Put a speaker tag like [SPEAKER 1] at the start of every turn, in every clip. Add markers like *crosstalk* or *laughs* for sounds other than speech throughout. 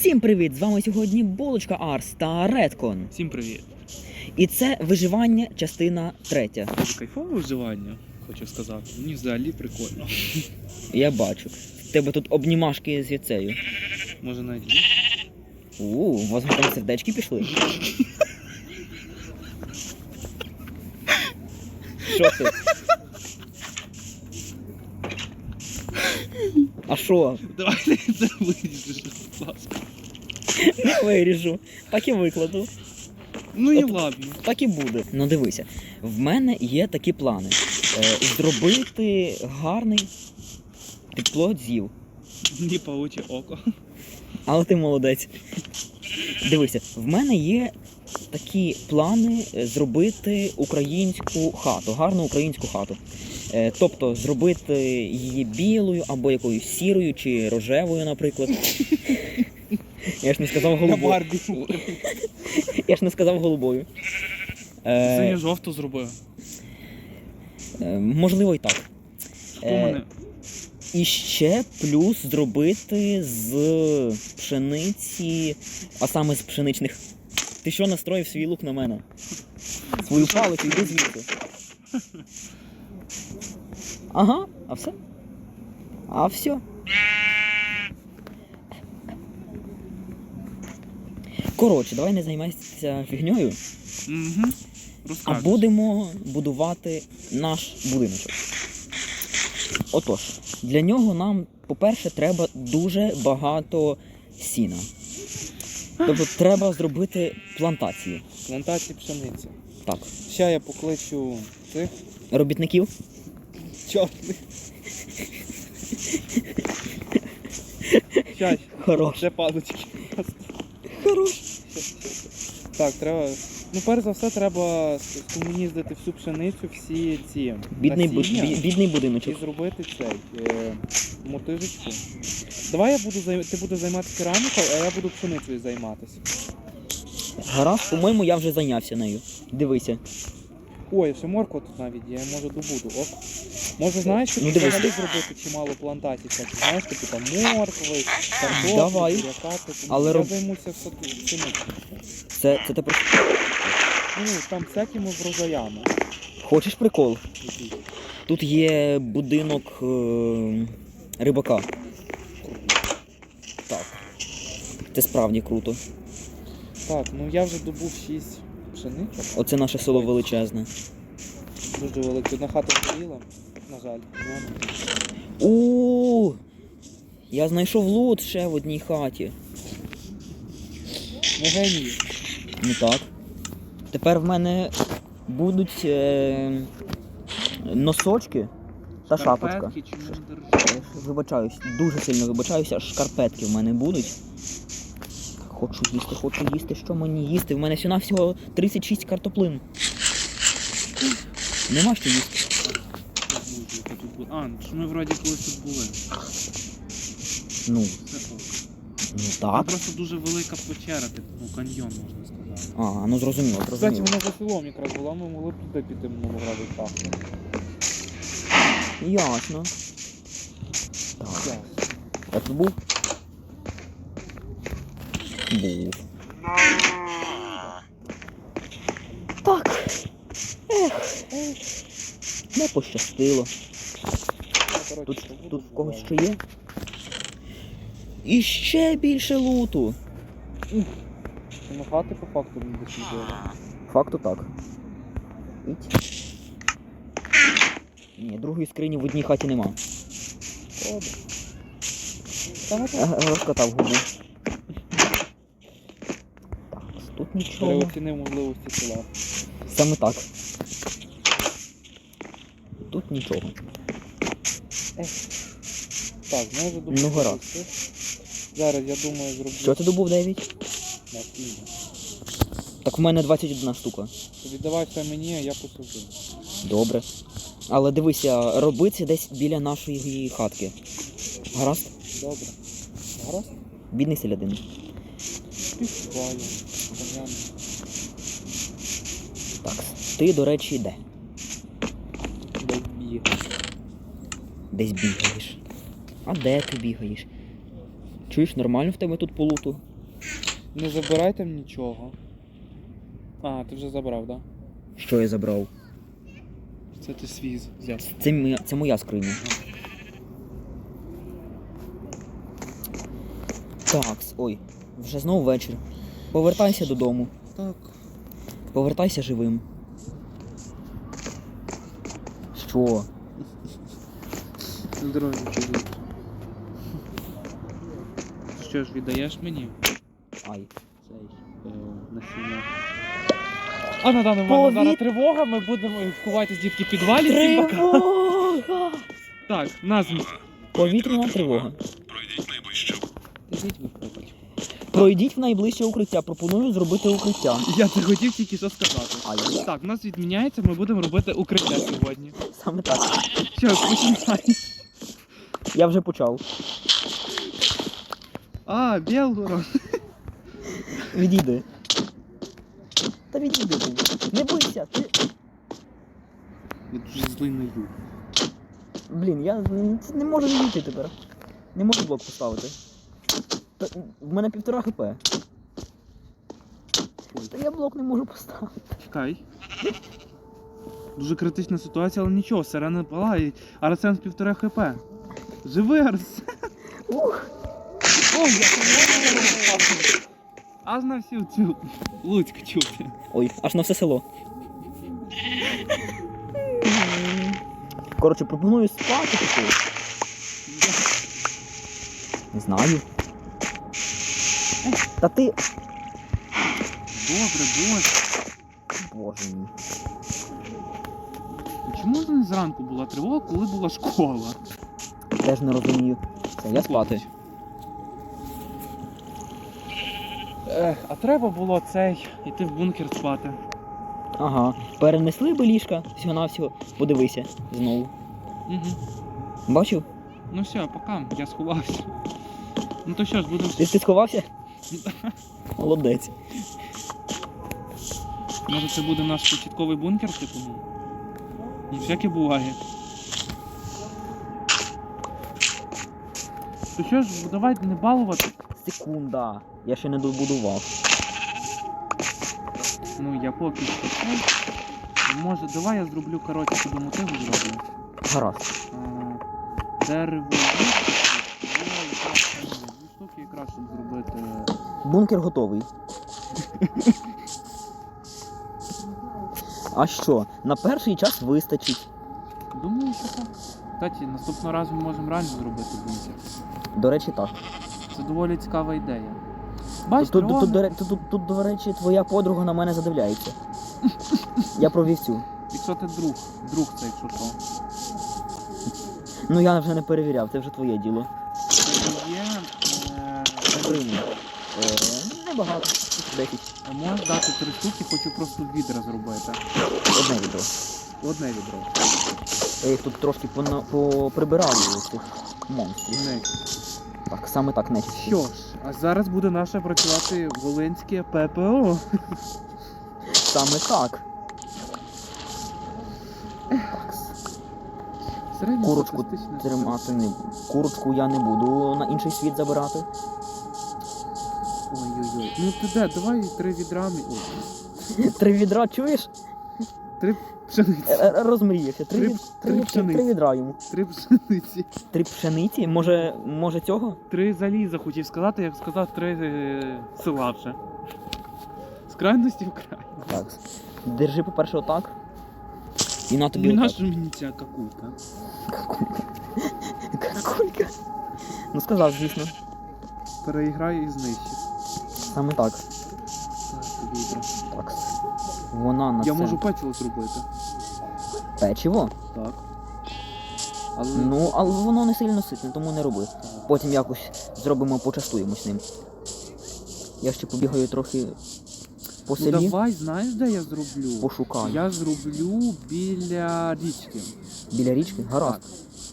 [SPEAKER 1] Всім привіт! З вами сьогодні Булочка Арс та Редкон.
[SPEAKER 2] Всім привіт.
[SPEAKER 1] І це виживання, частина третя.
[SPEAKER 2] Дуже кайфове вживання, хочу сказати. Мені взагалі прикольно.
[SPEAKER 1] Я бачу. В тебе тут обнімашки з яцею.
[SPEAKER 2] Може навіть.
[SPEAKER 1] У, у вас там сердечки пішли. Що ти? А що?
[SPEAKER 2] Давайте це виріжеш, будь ласка.
[SPEAKER 1] Не *laughs* виріжу. Так і викладу.
[SPEAKER 2] Ну і
[SPEAKER 1] От-
[SPEAKER 2] ладно.
[SPEAKER 1] Так і буде. Ну дивися, в мене є такі плани. Е, зробити гарний тепло з'їв.
[SPEAKER 2] Мені пауче око.
[SPEAKER 1] Але ти молодець. Дивися, в мене є такі плани е, зробити українську хату, гарну українську хату. Е, Тобто зробити її білою або якоюсь сірою чи рожевою, наприклад. Я ж не сказав голубою. Я ж не сказав голубою.
[SPEAKER 2] Синю жовту зробив.
[SPEAKER 1] е, можливо, і так.
[SPEAKER 2] Хто
[SPEAKER 1] Е,
[SPEAKER 2] мене?
[SPEAKER 1] І ще плюс зробити з пшениці, а саме з пшеничних. Ти що настроїв свій лук на мене? Свою палицю, йди звідси. Ага, а все? А все. Коротше, давай не займайся фігньою,
[SPEAKER 2] Угу.
[SPEAKER 1] а
[SPEAKER 2] Розкажеш.
[SPEAKER 1] будемо будувати наш будиночок. Отож, для нього нам, по-перше, треба дуже багато сіна. Тобто треба зробити плантацію.
[SPEAKER 3] Плантації пшениці.
[SPEAKER 1] Так.
[SPEAKER 3] Ще я покличу цих
[SPEAKER 1] Робітників.
[SPEAKER 3] чорних. *laughs* Щас,
[SPEAKER 1] Хорош.
[SPEAKER 3] ще палички.
[SPEAKER 1] Хорош.
[SPEAKER 3] Так, треба. Ну, перш за все, треба скомуніздити всю пшеницю, всі ці
[SPEAKER 1] Бідний,
[SPEAKER 3] насіння
[SPEAKER 1] бі- бідний
[SPEAKER 3] і
[SPEAKER 1] будиночок.
[SPEAKER 3] зробити цей е, мотижечку. Давай я буду зай- ти будеш займатися керамікою, а я буду пшеницею займатися.
[SPEAKER 1] Гаразд, по-моєму, я вже зайнявся нею. Дивися.
[SPEAKER 3] Ой, ще морква тут навіть є, я може добуду. Оп. Може, знаєш, що
[SPEAKER 1] Ну,
[SPEAKER 3] ну, взагалі зробити чимало плантацій, всяких, знаєш, типу там моркви, картоплі,
[SPEAKER 1] Давай.
[SPEAKER 3] буряка, типу,
[SPEAKER 1] Але
[SPEAKER 3] я
[SPEAKER 1] роб-
[SPEAKER 3] займуся все пшеницею.
[SPEAKER 1] Це, це ти про...
[SPEAKER 3] Ну, там всякими врожаями.
[SPEAKER 1] Хочеш прикол? Тут є будинок е- рибака. Так. Це справді круто.
[SPEAKER 3] Так, ну я вже добув 6 пшеничок.
[SPEAKER 1] Оце наше село величезне.
[SPEAKER 3] Дуже велике. Одна хата згоріла, на жаль. Ну,
[SPEAKER 1] У Я знайшов лут ще в одній хаті.
[SPEAKER 3] Не генії.
[SPEAKER 1] Ну так. Тепер в мене будуть е... носочки та шапочка.
[SPEAKER 2] Шкарпетки чи
[SPEAKER 1] Вибачаюсь, дуже сильно вибачаюся, аж шкарпетки в мене будуть. Хочу їсти, хочу їсти, що мені їсти? В мене всього всього 36 картоплин. Нема що їсти.
[SPEAKER 2] А, що ми вроді колись тут були.
[SPEAKER 1] Ну,
[SPEAKER 2] Це.
[SPEAKER 1] Ну так.
[SPEAKER 2] просто дуже велика печера, типу, каньйон можна сказати.
[SPEAKER 1] А, ну зрозуміло,
[SPEAKER 3] Кстати,
[SPEAKER 1] зрозуміло.
[SPEAKER 3] вона за селом якраз була, ми могли б туди піти минулого разу шахту.
[SPEAKER 1] Ясно. Так.
[SPEAKER 3] Ясно.
[SPEAKER 1] Я тут був? Був. Так. Ех. Не пощастило.
[SPEAKER 3] Ну,
[SPEAKER 1] Тут, тут в когось що є? І ще більше луту.
[SPEAKER 3] Ну, хати по факту не дослідили.
[SPEAKER 1] Факту так. Іть. Ні, другої скрині в одній хаті нема.
[SPEAKER 3] Добре.
[SPEAKER 1] Розкатав губу. Так, тут нічого.
[SPEAKER 3] Переоцінив можливості села.
[SPEAKER 1] Саме так. Тут нічого.
[SPEAKER 3] Так, ми вже.
[SPEAKER 1] Ну, гаразд.
[SPEAKER 3] Зараз я думаю зроблю
[SPEAKER 1] Що ти добув 9?
[SPEAKER 3] насіння.
[SPEAKER 1] Так в мене 21 штука.
[SPEAKER 3] Віддавай все мені, а я посаджу.
[SPEAKER 1] Добре. Але дивися, роби це десь біля нашої хатки. Гаразд?
[SPEAKER 3] Добре. Гаразд?
[SPEAKER 1] Бідний селядин.
[SPEAKER 3] Співчуваю. Понятно.
[SPEAKER 1] Так, ти, до речі, де?
[SPEAKER 3] Дай біг.
[SPEAKER 1] Десь бігаєш. А де ти бігаєш? Чуєш, нормально в тебе тут по луту?
[SPEAKER 3] Не забирай там нічого. А, ти вже забрав, так? Да?
[SPEAKER 1] Що я забрав?
[SPEAKER 3] Це ти свій взяв.
[SPEAKER 1] Це моя, це моя скриня. Такс, ой, вже знову вечір. Повертайся додому.
[SPEAKER 3] Так.
[SPEAKER 1] Повертайся живим. Що?
[SPEAKER 3] Здоров'я. Що ж, віддаєш мені?
[SPEAKER 1] Ай.
[SPEAKER 3] Цей е, насіння. А на даний момент зараз тривога, ми будемо ховатись дітки в підвалі. всім пока.
[SPEAKER 1] Тривога!
[SPEAKER 3] Так, назвіть.
[SPEAKER 1] Повітряна тривога.
[SPEAKER 3] Ідіть ви пробуйте.
[SPEAKER 1] Пройдіть в найближче укриття. Пропоную зробити укриття.
[SPEAKER 3] Я це хотів тільки що сказати.
[SPEAKER 1] Ай,
[SPEAKER 3] Так, у нас відміняється, ми будемо робити укриття сьогодні.
[SPEAKER 1] саме так.
[SPEAKER 3] Що, починай.
[SPEAKER 1] Я вже почав.
[SPEAKER 3] А, Білгород.
[SPEAKER 1] Відійди. Та відійди. Не бойся, ти.
[SPEAKER 3] Я дуже злий на юг.
[SPEAKER 1] Блін, я не можу відійти тепер. Не можу блок поставити. Та, в мене півтора хп. Та я блок не можу поставити.
[SPEAKER 3] Чекай. Дуже критична ситуація, але нічого, сирена палає. Арсен з півтора хп. Живи, Арсен.
[SPEAKER 1] Ух!
[SPEAKER 3] Аж на всю цю Луцьк чути.
[SPEAKER 1] Ой, аж на все село. Коротше, пропоную спати піти. Не знаю. Та ти.
[SPEAKER 3] Добре, боже.
[SPEAKER 1] Боже мій.
[SPEAKER 3] Чому не зранку була тривога, коли була школа?
[SPEAKER 1] Теж не розумію. Це я спати.
[SPEAKER 3] Ех, а треба було цей іти в бункер спати.
[SPEAKER 1] Ага. Перенесли би ліжка, всього навсього подивися знову.
[SPEAKER 3] Угу.
[SPEAKER 1] Бачив?
[SPEAKER 3] Ну все, пока, я сховався. Ну то що ж, будемо.
[SPEAKER 1] Ти, ти сховався? *laughs* Молодець.
[SPEAKER 3] Може це буде наш початковий бункер, типу? ну? Ну, всяке буває. То що ж, давай не балувати.
[SPEAKER 1] Секунда. Я ще не добудував.
[SPEAKER 3] Ну я поки що. Може, давай я зроблю, коротше, тобі мотиву зроблю.
[SPEAKER 1] Гаразд.
[SPEAKER 3] А, Дерево. Дві штуки якраз, щоб зробити.
[SPEAKER 1] Бункер готовий. А що? На перший час вистачить.
[SPEAKER 3] Думаю, що так. Кстати, наступного разу ми можемо реально зробити бункер.
[SPEAKER 1] До речі, так.
[SPEAKER 3] Це доволі цікава ідея. Бач,
[SPEAKER 1] Тут, тут, тут, до ре- тут, тут, тут, до речі, твоя подруга на мене задивляється. Я про вівцю.
[SPEAKER 3] Якщо ти друг, друг це якщо що.
[SPEAKER 1] Ну я вже не перевіряв, це вже твоє діло.
[SPEAKER 3] Це є. Е,
[SPEAKER 1] Гривні. Е, небагато. 10.
[SPEAKER 3] можеш дати три штуки, хочу просто відра зробити.
[SPEAKER 1] Одне відро.
[SPEAKER 3] Одне відро.
[SPEAKER 1] Я їх тут трошки пона- поприбирав цих монстрів.
[SPEAKER 3] Не.
[SPEAKER 1] Так, саме так нечисті.
[SPEAKER 3] Що ж, а зараз буде наше працювати Волинське ППО.
[SPEAKER 1] Саме так.
[SPEAKER 3] Середньо
[SPEAKER 1] Курочку
[SPEAKER 3] статистичне.
[SPEAKER 1] тримати не Курочку я не буду на інший світ забирати.
[SPEAKER 3] Ой-ой-ой. Ну ти де, давай три відрами. Ой,
[SPEAKER 1] Три відра чуєш?
[SPEAKER 3] три пшениці.
[SPEAKER 1] Е, е, Розмріявся. Три,
[SPEAKER 3] Три- три
[SPEAKER 1] три, три, відра йому.
[SPEAKER 3] Три пшениці.
[SPEAKER 1] Три пшениці? Може, може цього?
[SPEAKER 3] Три заліза хотів сказати, як сказав три е, села вже. З крайності в край.
[SPEAKER 1] Так. Держи, по-перше, отак. І на тобі
[SPEAKER 3] Ну
[SPEAKER 1] отак.
[SPEAKER 3] мені ця какулька?
[SPEAKER 1] Какулька. *laughs* Какулька. Ну сказав, звісно.
[SPEAKER 3] Переіграю і знищив.
[SPEAKER 1] Саме так.
[SPEAKER 3] Так.
[SPEAKER 1] Вона на
[SPEAKER 3] Я
[SPEAKER 1] це
[SPEAKER 3] можу печиво зробити.
[SPEAKER 1] Печиво.
[SPEAKER 3] Так. Але
[SPEAKER 1] Ну, але воно не сильно ситне, тому не роби. Потім якось зробимо, почастуємось ним. Я ще побігаю трохи по
[SPEAKER 3] ну, давай, знаєш, де я зроблю?
[SPEAKER 1] пошукаю.
[SPEAKER 3] Я зроблю біля річки.
[SPEAKER 1] Біля річки? Гаразд.
[SPEAKER 3] Так.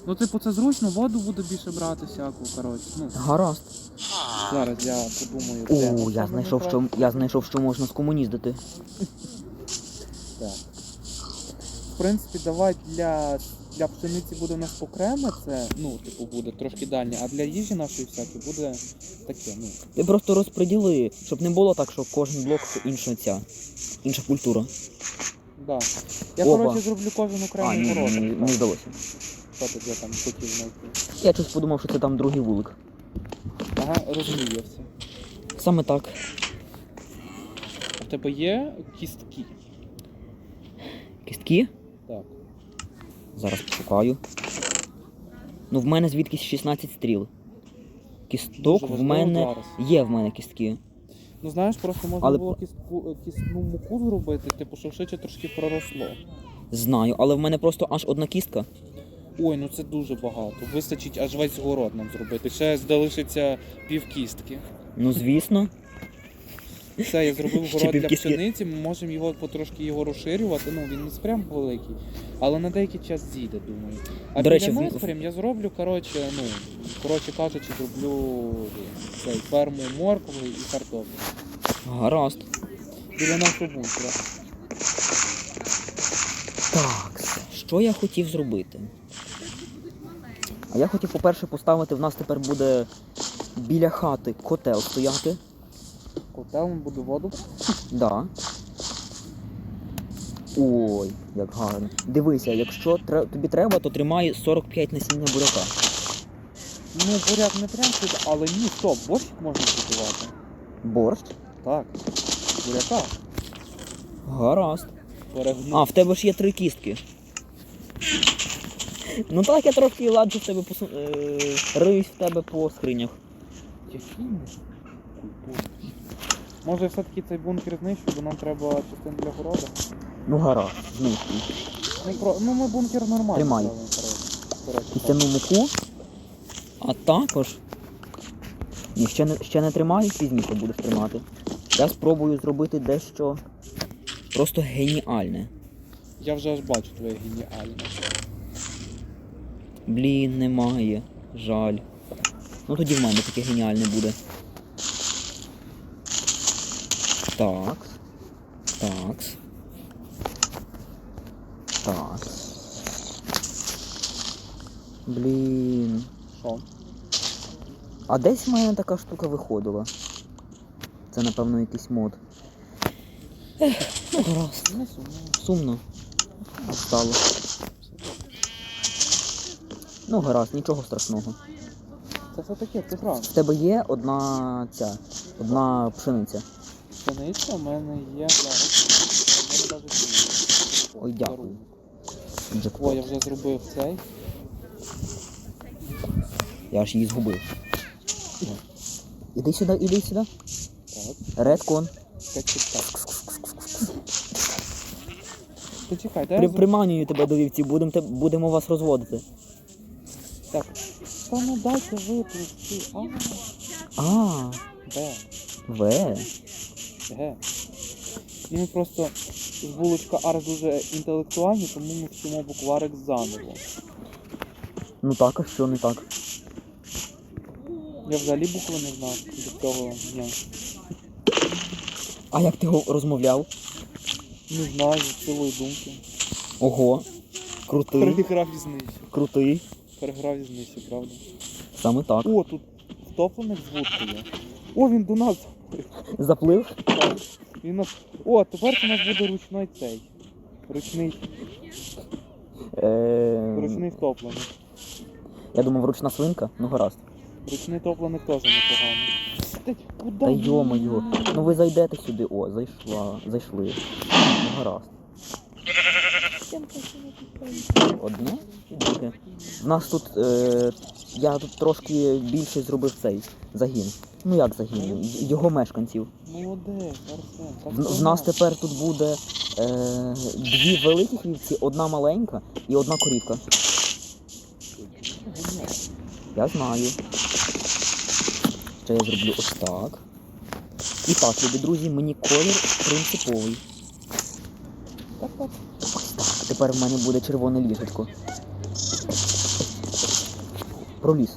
[SPEAKER 3] Ну, типу, це зручно, воду буде більше брати всяку, коротше. Ну,
[SPEAKER 1] Гаразд.
[SPEAKER 3] зараз я подумаю.
[SPEAKER 1] О, я знайшов, що я знайшов, що можна скомуніздити.
[SPEAKER 3] В принципі, давай для для пшениці буде у нас окреме, це, ну, типу, буде трошки дальнє, а для їжі нашої всякої буде таке, ну.
[SPEAKER 1] Ти просто розподіли, щоб не було так, що кожен блок інша ця, інша культура.
[SPEAKER 3] Да. Я, коротше, зроблю кожен окремий
[SPEAKER 1] ні,
[SPEAKER 3] город.
[SPEAKER 1] ні, не здалося.
[SPEAKER 3] Що тут я там хотів знайти?
[SPEAKER 1] Я щось подумав, що це там другий вулик.
[SPEAKER 3] Ага, розумієвся.
[SPEAKER 1] Саме так.
[SPEAKER 3] У тебе є кістки?
[SPEAKER 1] Кістки? Зараз пошукаю. Ну, в мене звідкись 16 стріл. Кісток
[SPEAKER 3] Дуже
[SPEAKER 1] в мене.
[SPEAKER 3] зараз.
[SPEAKER 1] Є в мене кістки.
[SPEAKER 3] Ну знаєш, просто можна
[SPEAKER 1] Але
[SPEAKER 3] було кістку, кістну муку зробити, типу, щоб швидше трошки проросло.
[SPEAKER 1] Знаю, але в мене просто аж одна кістка.
[SPEAKER 3] Ой, ну це дуже багато. Вистачить аж весь город нам зробити. Ще залишиться пів кістки.
[SPEAKER 1] Ну, звісно.
[SPEAKER 3] Все, я зробив город для пшениці, ми можемо його потрошки його розширювати. Ну він не прям великий, але на деякий час зійде, думаю. А
[SPEAKER 1] До
[SPEAKER 3] біля
[SPEAKER 1] речі, в-
[SPEAKER 3] прям я зроблю, коротше, ну, коротше кажучи, зроблю цей ферму моркви і картоплі.
[SPEAKER 1] Гаразд.
[SPEAKER 3] Біля нашого бункера.
[SPEAKER 1] Так, що я хотів зробити? А я хотів, по-перше, поставити, в нас тепер буде біля хати котел стояти.
[SPEAKER 3] Котел буде воду.
[SPEAKER 1] Да. Ой, як гарно. Дивися, якщо тре- тобі треба, то тримай 45 насіння буряка.
[SPEAKER 3] Ну, буряк не прям але ні, стоп, борщ можна готувати.
[SPEAKER 1] Борщ.
[SPEAKER 3] Так. Буряка.
[SPEAKER 1] Гаразд.
[SPEAKER 3] Перегну.
[SPEAKER 1] А, в тебе ж є три кістки. Ну так, я трошки ладжу в тебе посу... е... риюсь в тебе по скринях.
[SPEAKER 3] Який ми культурний. Може все-таки цей бункер знищу, бо нам треба частин для городу.
[SPEAKER 1] Ну гаразд, знищуй.
[SPEAKER 3] Ну, про... ну ми бункер нормально.
[SPEAKER 1] Тримай. Кістяну муку. А також. Ні, ще не, ще не тримай, пізніше будеш тримати. Я спробую зробити дещо просто геніальне.
[SPEAKER 3] Я вже аж бачу твоє геніальне.
[SPEAKER 1] Блін, немає. Жаль. Ну тоді в мене таке геніальне буде. Так. Так. Так. Блін.
[SPEAKER 3] Що?
[SPEAKER 1] А десь в мене така штука виходила. Це, напевно, якийсь мод. Ех, ну гаразд.
[SPEAKER 3] Не сумно.
[SPEAKER 1] Сумно. Стало. Ну гаразд, нічого страшного.
[SPEAKER 3] Це все таке, це гра.
[SPEAKER 1] В тебе є одна ця, одна пшениця.
[SPEAKER 3] Пшениця в мене є зараз. У мене навіть.
[SPEAKER 1] Ой, дякую.
[SPEAKER 3] О, я вже зробив цей.
[SPEAKER 1] Я аж її згубив. Іди сюди, іди сюди.
[SPEAKER 3] Так,
[SPEAKER 1] Редкон.
[SPEAKER 3] так, так, так. Ти чекай, дай
[SPEAKER 1] При,
[SPEAKER 3] я
[SPEAKER 1] приманюю тебе до вівці, будем, те- будемо вас розводити.
[SPEAKER 3] Так. Та ну дайте виплести. А,
[SPEAKER 1] А,
[SPEAKER 3] де?
[SPEAKER 1] В.
[SPEAKER 3] Ге. І ми просто з вуличка Ар дуже інтелектуальні, тому ми вчимо букварик заново.
[SPEAKER 1] Ну так, а що не так?
[SPEAKER 3] Я взагалі букви не знав до цього дня.
[SPEAKER 1] А як ти го- розмовляв?
[SPEAKER 3] Не знаю, з силою думки.
[SPEAKER 1] Ого. Крутий,
[SPEAKER 3] Переграв і знищив.
[SPEAKER 1] крутий.
[SPEAKER 3] Переграв і знищив, правда?
[SPEAKER 1] Саме так.
[SPEAKER 3] О, тут втоплених з вудкою. О, він до нас.
[SPEAKER 1] Заплив?
[SPEAKER 3] Так. Він нас. О, тепер у нас буде ручний цей. Ручний,
[SPEAKER 1] Е,
[SPEAKER 3] ручний втоплений.
[SPEAKER 1] я думав, ручна свинка, ну гаразд.
[SPEAKER 3] Ручний топленик теж непоганий. Та куди?
[SPEAKER 1] Та йо-моє. Ну ви зайдете сюди. О, зайшла. Зайшли. Ну гаразд. Одне і друге. В нас тут. Е, я тут трошки більше зробив цей загін. Ну як загін? Його мешканців.
[SPEAKER 3] Молодець, Арсен.
[SPEAKER 1] В, в нас тепер тут буде е, дві великих вівці, одна маленька і одна корівка. Я знаю. Ще я зроблю ось так. І так, любі друзі, мені колір принциповий.
[SPEAKER 3] Так, так.
[SPEAKER 1] Ось так. Тепер в мене буде червоне ліжечко. Проліз.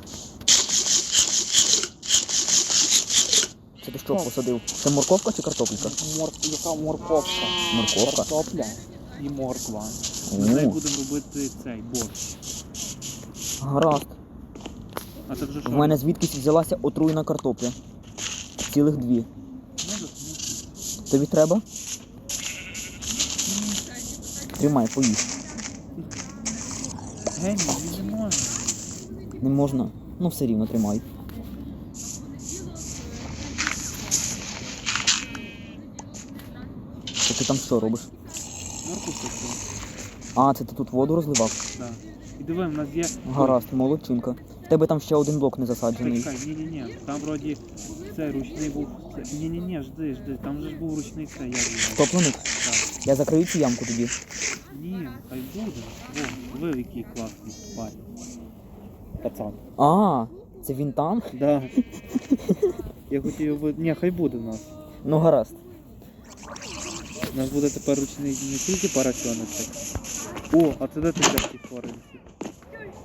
[SPEAKER 1] Це ти що посадив? Це морковка чи картопелька?
[SPEAKER 3] Мор... Яка морковка?
[SPEAKER 1] Морковка.
[SPEAKER 3] Картопля і морква. Ми будемо робити цей борщ.
[SPEAKER 1] Гаразд.
[SPEAKER 3] А це вже що?
[SPEAKER 1] В мене звідкись взялася отруєна картопля. Цілих дві.
[SPEAKER 3] Ну,
[SPEAKER 1] Тобі треба? Тримай, поїж.
[SPEAKER 3] Геній, він не може.
[SPEAKER 1] Не можна. Ну все рівно тримай. То ти там що робиш? А, це ти тут воду розливав?
[SPEAKER 3] Да. І диви, в нас є.
[SPEAKER 1] Гаразд, молодчинка. В тебе там ще один блок не засаджений.
[SPEAKER 3] ні-ні-ні. Там вроді це ручний був. Це... Ні-ні-ні, жди, жди. Там же ж був ручний це, як його.
[SPEAKER 1] Топленик?
[SPEAKER 3] Так.
[SPEAKER 1] Я закрию цю ямку тоді.
[SPEAKER 3] Ні, хай буде. О, диви, який класний парень. Пацан.
[SPEAKER 1] А, це він там?
[SPEAKER 3] Да. Я хотів його. Ні, хай буде в нас.
[SPEAKER 1] Ну гаразд.
[SPEAKER 3] У нас буде тепер ручний не тільки парасьоночок. О, а це де ти взяв тваринки?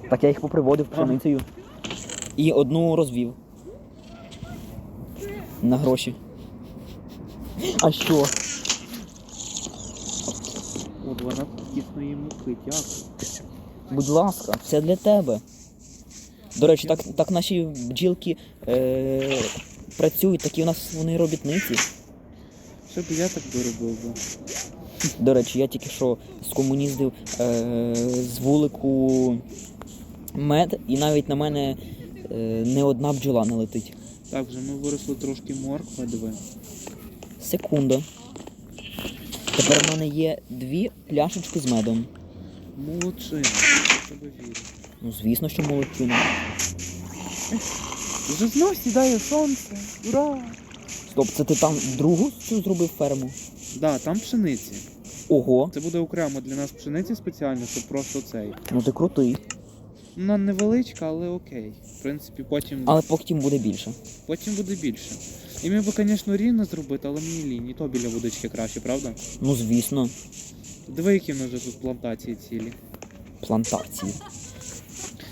[SPEAKER 1] Так я їх поприводив пшеницею. І одну розвів. На гроші. А що?
[SPEAKER 3] О, 12 кисної муки, дякую.
[SPEAKER 1] Будь ласка, все для тебе. До речі, так, так наші бджілки е, працюють, такі у нас вони робітниці.
[SPEAKER 3] Що б я так доробив би?
[SPEAKER 1] До речі, я тільки що скомуніздив е, з вулику мед, і навіть на мене е, не одна бджола не летить.
[SPEAKER 3] Так, вже ми виросли трошки моркви, диви.
[SPEAKER 1] Секунда. Тепер в мене є дві пляшечки з медом.
[SPEAKER 3] Молодчина, я тебе вірю.
[SPEAKER 1] Ну, звісно, що молодчина.
[SPEAKER 3] Вже знов сідає сонце. Ура!
[SPEAKER 1] Стоп, це ти там другу цю зробив ферму?
[SPEAKER 3] Да, там пшениці.
[SPEAKER 1] Ого,
[SPEAKER 3] Це буде окремо для нас пшениці спеціально, щоб просто цей.
[SPEAKER 1] ну ти крутий.
[SPEAKER 3] Вона невеличка, але окей. В принципі, потім,
[SPEAKER 1] Але потім буде більше.
[SPEAKER 3] потім буде більше. І ми б, звісно, рівно зробити, але мені лінь. І то біля водички краще, правда?
[SPEAKER 1] Ну, звісно,
[SPEAKER 3] Диви, які в нас вже тут плантації цілі.
[SPEAKER 1] плантації.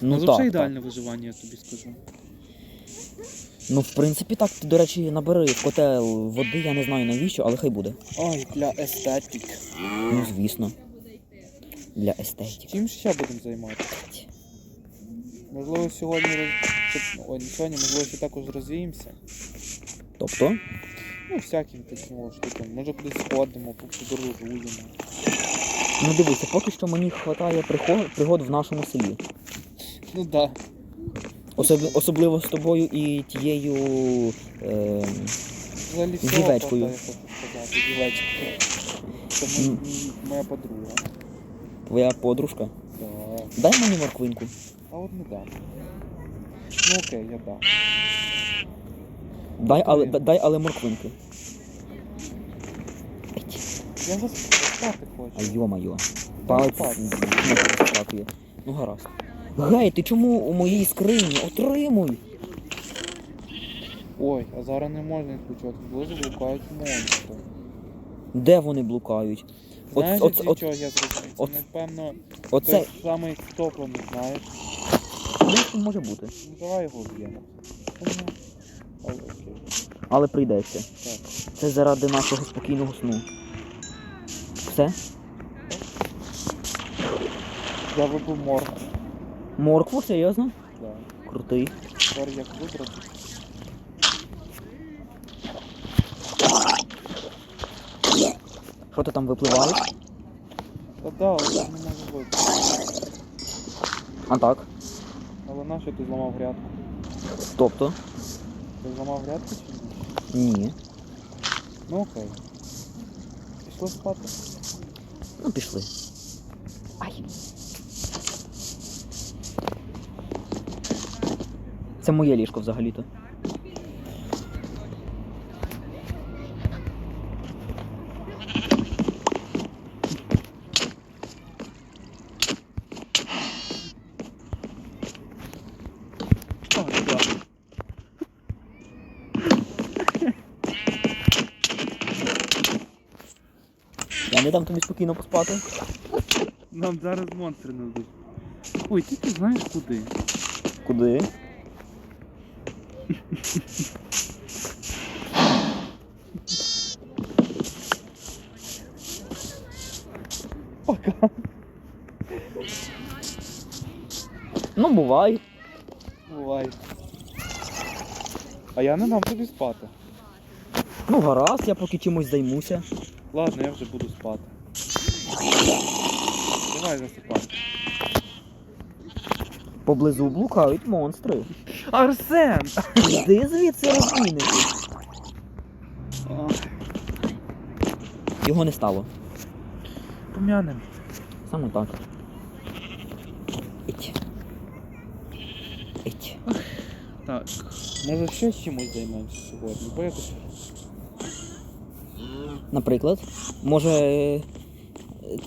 [SPEAKER 3] Ну,
[SPEAKER 1] Ну
[SPEAKER 3] взагалі
[SPEAKER 1] так, так.
[SPEAKER 3] ідеальне виживання, я тобі скажу.
[SPEAKER 1] Ну, в принципі, так. Ти, до речі, набери в котел води, я не знаю навіщо, але хай буде.
[SPEAKER 3] Ой, для естетик.
[SPEAKER 1] Ну, звісно. Для естетики.
[SPEAKER 3] Чим ще будемо займатися? Можливо, сьогодні роз... Ой, не сьогодні, можливо, ще також розвіємося.
[SPEAKER 1] Тобто,
[SPEAKER 3] Ну, всяким таким от штукам. Може кудись сходимо, подорожуємо.
[SPEAKER 1] ну дивися, поки що мені вистачає пригод в нашому селі.
[SPEAKER 3] Ну да.
[SPEAKER 1] Особ- особливо з тобою і тією. Е,
[SPEAKER 3] Взагалі всього
[SPEAKER 1] дівечкою.
[SPEAKER 3] хватає, хочу сказати, дівечкою. Це
[SPEAKER 1] М.
[SPEAKER 3] м- м- моя подруга.
[SPEAKER 1] твоя подружка.
[SPEAKER 3] Да.
[SPEAKER 1] Дай мені морквинку.
[SPEAKER 3] А от не дам. Ну окей, я дам.
[SPEAKER 1] Дай, але,
[SPEAKER 3] Ні.
[SPEAKER 1] дай, але морквинки.
[SPEAKER 3] Я вже спати хочу.
[SPEAKER 1] А йо-майо. Палець. Ну гаразд. Гей, ти чому у моїй скрині? Отримуй!
[SPEAKER 3] Ой, а зараз не можна відключати. Близько блукають монстри.
[SPEAKER 1] Де вони блукають? От-
[SPEAKER 3] Знаєш,
[SPEAKER 1] от-
[SPEAKER 3] от,
[SPEAKER 1] от-
[SPEAKER 3] чого я зрозумів? Це,
[SPEAKER 1] от-
[SPEAKER 3] напевно,
[SPEAKER 1] Оце
[SPEAKER 3] той самий стоплений, знаєш.
[SPEAKER 1] ну, може бути.
[SPEAKER 3] Ну давай його вб'ємо. Але окей.
[SPEAKER 1] Але прийдеться.
[SPEAKER 3] Так.
[SPEAKER 1] Це заради нашого спокійного сну. Все?
[SPEAKER 3] Я вибив морку.
[SPEAKER 1] Моркву, серйозно?
[SPEAKER 3] Да.
[SPEAKER 1] Крутий.
[SPEAKER 3] Тепер як вибрати?
[SPEAKER 1] Що ти там випливаєш?
[SPEAKER 3] Та да, але не можу вибрати.
[SPEAKER 1] А так.
[SPEAKER 3] Але нащо ти зламав грядку?
[SPEAKER 1] Тобто?
[SPEAKER 3] Ти зламав грядку чи ні?
[SPEAKER 1] Ні.
[SPEAKER 3] Ну окей. Пішли спати.
[SPEAKER 1] Ну, пішли. Ай. Це моє ліжко взагалі-то. Я не дам тобі спокійно поспати.
[SPEAKER 3] Нам зараз монстри надуть. Ой, ти ти знаєш куди?
[SPEAKER 1] Куди? Ну, бувай.
[SPEAKER 3] Бувай. А я не дам тобі спати.
[SPEAKER 1] Ну, гаразд, я поки чимось займуся.
[SPEAKER 3] Ладно, я вже буду спати. Давай засипай.
[SPEAKER 1] Поблизу блукають монстри.
[SPEAKER 3] Арсен!
[SPEAKER 1] Іди звідси розбійник. Його не стало.
[SPEAKER 3] Пом'янем.
[SPEAKER 1] Саме так. Іть. Іть.
[SPEAKER 3] Так. Може ще чимось займемося сьогодні, бо якось.
[SPEAKER 1] Наприклад, може е,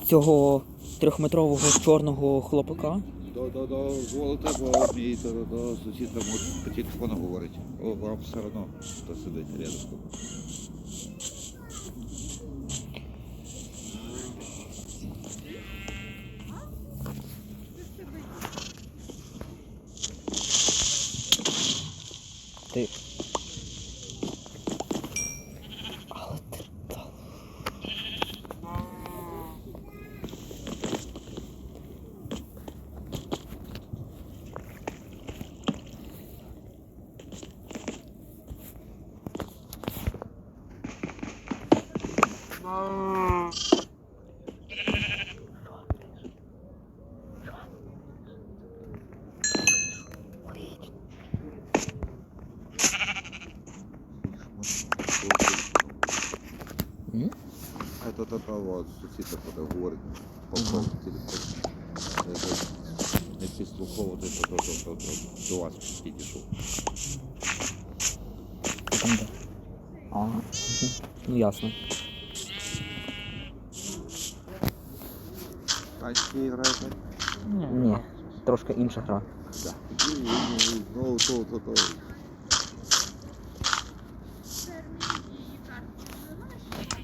[SPEAKER 1] цього трьохметрового чорного хлопака.
[SPEAKER 4] До, до, до золота, бо мій до, до, до сусід там може по телефону говорить. О, вам все одно, хто сидить рядом.
[SPEAKER 1] Ти. Але ти та- М?
[SPEAKER 4] А то, то, то, так буде говорить по по телефону. Е, е, Не підслуховувати, то, то, то, то, то, до вас підійшов.
[SPEAKER 1] А, ну ясно.
[SPEAKER 4] Танчики граєте?
[SPEAKER 1] Ні, трошки інша гра.
[SPEAKER 4] Так. Ну, то, то, то.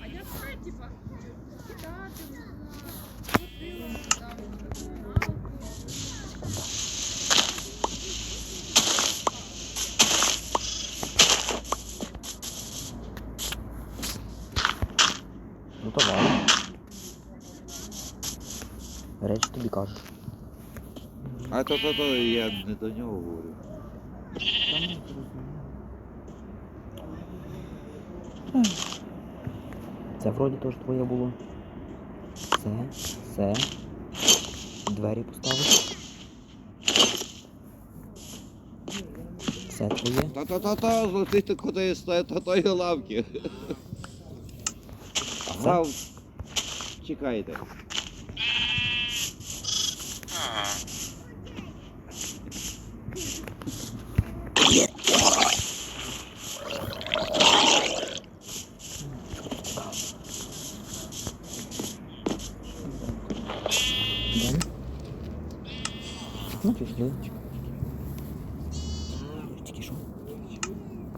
[SPEAKER 5] А я знаю, типа, кидати, ходила там, малку.
[SPEAKER 1] Ну давай. Речі тобі кажуть.
[SPEAKER 4] А то, то, то, я не до нього говорю.
[SPEAKER 1] Це вроді теж твоє було. Це, це. Двері поставиш. Це твоє.
[SPEAKER 4] Та, та, та, та, золотий ти куди стоїть, та тої лавки.
[SPEAKER 1] А?
[SPEAKER 4] Зав... Чекайте.
[SPEAKER 1] Ден. Ну, пішли. Тільки що?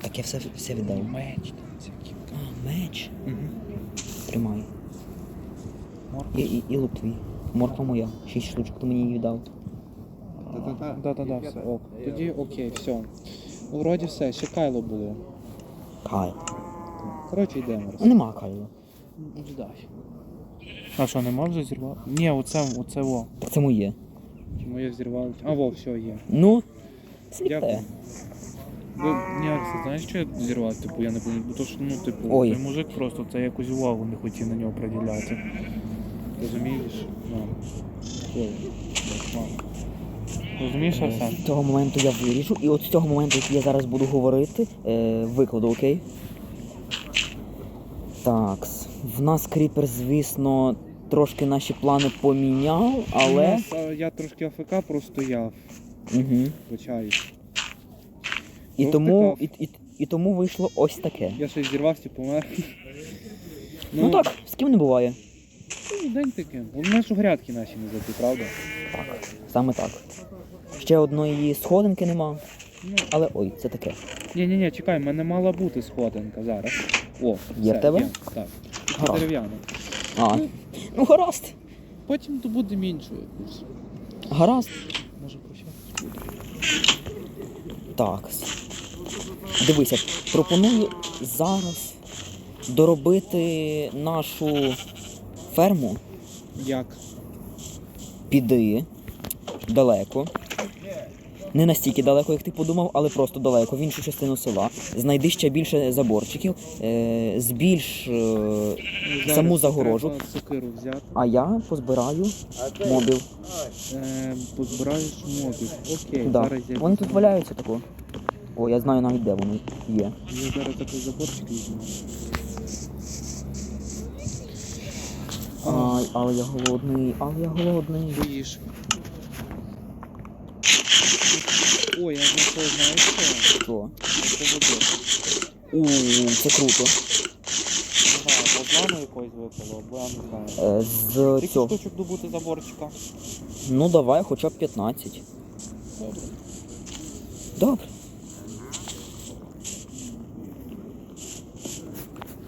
[SPEAKER 1] Так я все, все віддав.
[SPEAKER 3] Меч там всякі.
[SPEAKER 1] А, меч.
[SPEAKER 3] Угу.
[SPEAKER 1] Тримай. І, і, і лук твій. Морква моя. Шість штучок ти мені її віддав.
[SPEAKER 4] Та-та-та.
[SPEAKER 2] Да-да-да, все, ок. Тоді окей, все. Ну, вроді все, ще Кайло було.
[SPEAKER 1] Кай.
[SPEAKER 2] Коротше, йдемо.
[SPEAKER 1] А нема Кайла.
[SPEAKER 2] Ждай.
[SPEAKER 3] А що, нема вже зірвав? Ні, оце, оце во.
[SPEAKER 1] Так це моє.
[SPEAKER 2] Чому я взірвав? А, во, все, є.
[SPEAKER 1] Ну,
[SPEAKER 2] Дякую.
[SPEAKER 1] світе.
[SPEAKER 3] Ви, ні, Арсен, знаєш, що я зірвав? Типу, я не пам'ятаю, бо то, що, ну, типу,
[SPEAKER 1] Ой.
[SPEAKER 3] той мужик просто це якусь увагу не хотів на нього приділяти. Розумієш? Ну. Так. Розумієш, Арсен?
[SPEAKER 1] З цього моменту я виріжу, і от з цього моменту, який я зараз буду говорити, е, викладу, окей? Так, в нас кріпер, звісно, трошки наші плани поміняв, але.
[SPEAKER 2] У нас, я трошки АФК простояв,
[SPEAKER 1] Угу.
[SPEAKER 2] вибачаюсь.
[SPEAKER 1] І,
[SPEAKER 2] Ну,
[SPEAKER 1] тому, і, і, і тому вийшло ось таке.
[SPEAKER 2] Я щось зірвався, помер.
[SPEAKER 1] Ну, так, з ким не буває.
[SPEAKER 2] Ну, день таким. Головне, що грядки наші не забі, правда?
[SPEAKER 1] Так, саме так. Ще одної сходинки нема,
[SPEAKER 2] Ну,
[SPEAKER 1] але ой, це таке.
[SPEAKER 2] ні, ні, ні, чекай, в мене мала бути сходинка зараз. О,
[SPEAKER 1] Є
[SPEAKER 2] все,
[SPEAKER 1] в тебе?
[SPEAKER 2] Є, так. Тільки
[SPEAKER 1] Гаразд.
[SPEAKER 2] дерев'яна.
[SPEAKER 1] А. Ну гаразд.
[SPEAKER 2] Потім добудемо іншу якусь.
[SPEAKER 1] Гаразд.
[SPEAKER 2] Може почати.
[SPEAKER 1] Так. Дивися, пропоную зараз доробити нашу ферму.
[SPEAKER 2] Як?
[SPEAKER 1] Піди далеко. Не настільки далеко, як ти подумав, але просто далеко, в іншу частину села. Знайди ще більше заборчиків, е, збільш. Е, Саму загорожу.
[SPEAKER 2] Сокиру взяти.
[SPEAKER 1] а я позбираю мобів.
[SPEAKER 2] Е, позбираєш мобів. Окей,
[SPEAKER 1] Да.
[SPEAKER 2] зараз я
[SPEAKER 1] Вони тут
[SPEAKER 2] візьму.
[SPEAKER 1] валяються тако. О, я знаю навіть де вони є.
[SPEAKER 2] Я зараз такий заборчик візьму.
[SPEAKER 1] Але я голодний, але я голодний.
[SPEAKER 2] Поїж. Ой, я знайшов, знаєш що?
[SPEAKER 1] Що?
[SPEAKER 2] Поводок.
[SPEAKER 1] У, це круто.
[SPEAKER 3] Не знаю, якось випало, бо я не знаю.
[SPEAKER 1] Е, з
[SPEAKER 3] Скільки
[SPEAKER 1] цього.
[SPEAKER 3] штучок добути заборчика?
[SPEAKER 1] Ну давай хоча б 15.
[SPEAKER 3] Добре.
[SPEAKER 1] Добре.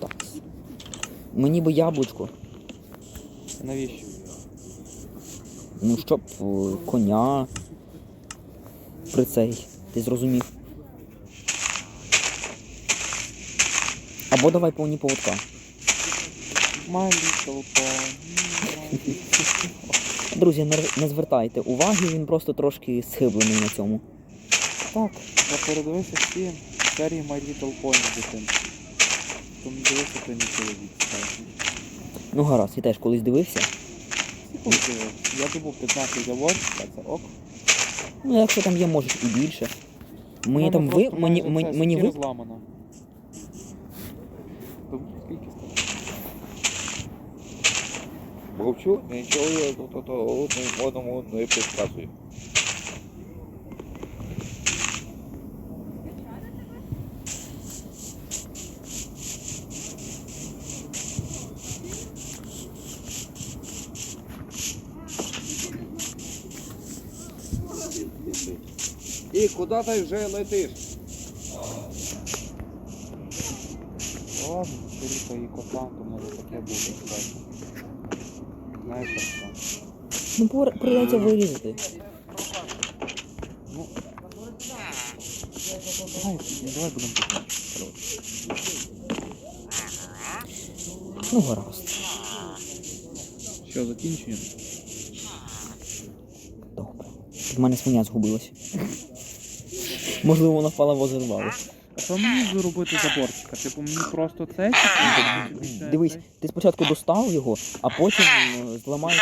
[SPEAKER 1] Так. Мені би яблучко.
[SPEAKER 3] Навіщо?
[SPEAKER 1] Ну, щоб е, коня. При цей. Ти зрозумів. Або давай повні поводка. Друзі, не, не звертайте уваги, він просто трошки схиблений на цьому.
[SPEAKER 3] Так, я передивився всі серії My Little Pony дитинства. Тому дивився ти не чоловік.
[SPEAKER 1] Ну гаразд, я теж колись дивився.
[SPEAKER 3] Я добув 15 заборчика, це ок.
[SPEAKER 1] Ну, якщо там є, може і більше. Мені там ви. Мені, мені, мені ви.
[SPEAKER 3] сокира зламана. Скільки?
[SPEAKER 4] Мовчу, нічого я одному одному не підказую. І куди ти вже летиш?
[SPEAKER 3] Ладно, чоловіка і кота, то може таке буде справді. Знаєш як що?
[SPEAKER 1] Ну, пор- прийдеться вирізати.
[SPEAKER 3] Ну. Давай, давай будемо закінчувати.
[SPEAKER 1] Ну, гаразд.
[SPEAKER 2] Що, закінчуємо?
[SPEAKER 1] Добре. В мене свиня згубилась. Можливо, вона впала в озеро лави.
[SPEAKER 2] А що мені зробити заборчика? Типу мені просто це?
[SPEAKER 1] Дивись, ти спочатку достав його, а потім е, зламай ці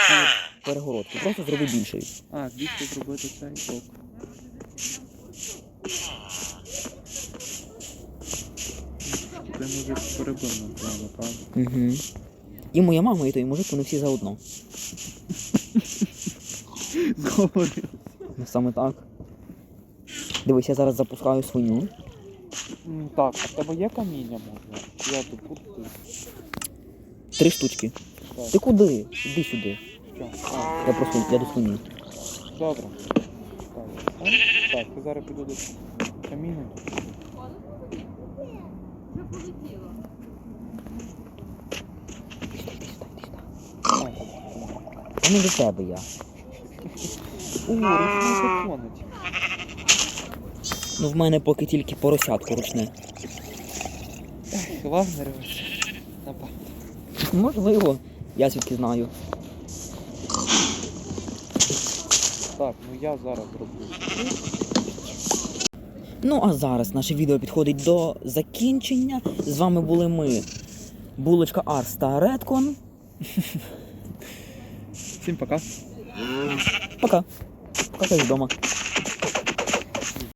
[SPEAKER 1] перегородки. Просто зроби більший.
[SPEAKER 2] А, більше зробити цей ок. Ти мужик перебив нам плану, правда?
[SPEAKER 1] Угу. І моя мама, і той мужик, вони всі заодно. *laughs*
[SPEAKER 2] Зговорив.
[SPEAKER 1] Ну саме так. Дивись, я зараз запускаю свиню.
[SPEAKER 3] М, Так, а в тебе є каміння може? Я тут буду.
[SPEAKER 1] Три штучки.
[SPEAKER 3] Так.
[SPEAKER 1] Ти куди? Іди сюди.
[SPEAKER 3] Що? А,
[SPEAKER 1] Я просто я до свині.
[SPEAKER 3] добре. Так, так, так, ти зараз піду до каміння. А,
[SPEAKER 1] не до тебе я.
[SPEAKER 3] О, ручний понить.
[SPEAKER 1] Ну в мене поки тільки поросятко ручне.
[SPEAKER 3] Вагнерович. Напевно.
[SPEAKER 1] Можливо, я звідки знаю.
[SPEAKER 3] Так, ну я зараз зроблю.
[SPEAKER 1] Ну а зараз наше відео підходить до закінчення. З вами були ми, Булочка Арс та Редкон.
[SPEAKER 2] Всім пока.
[SPEAKER 1] Пока. Пока вдома.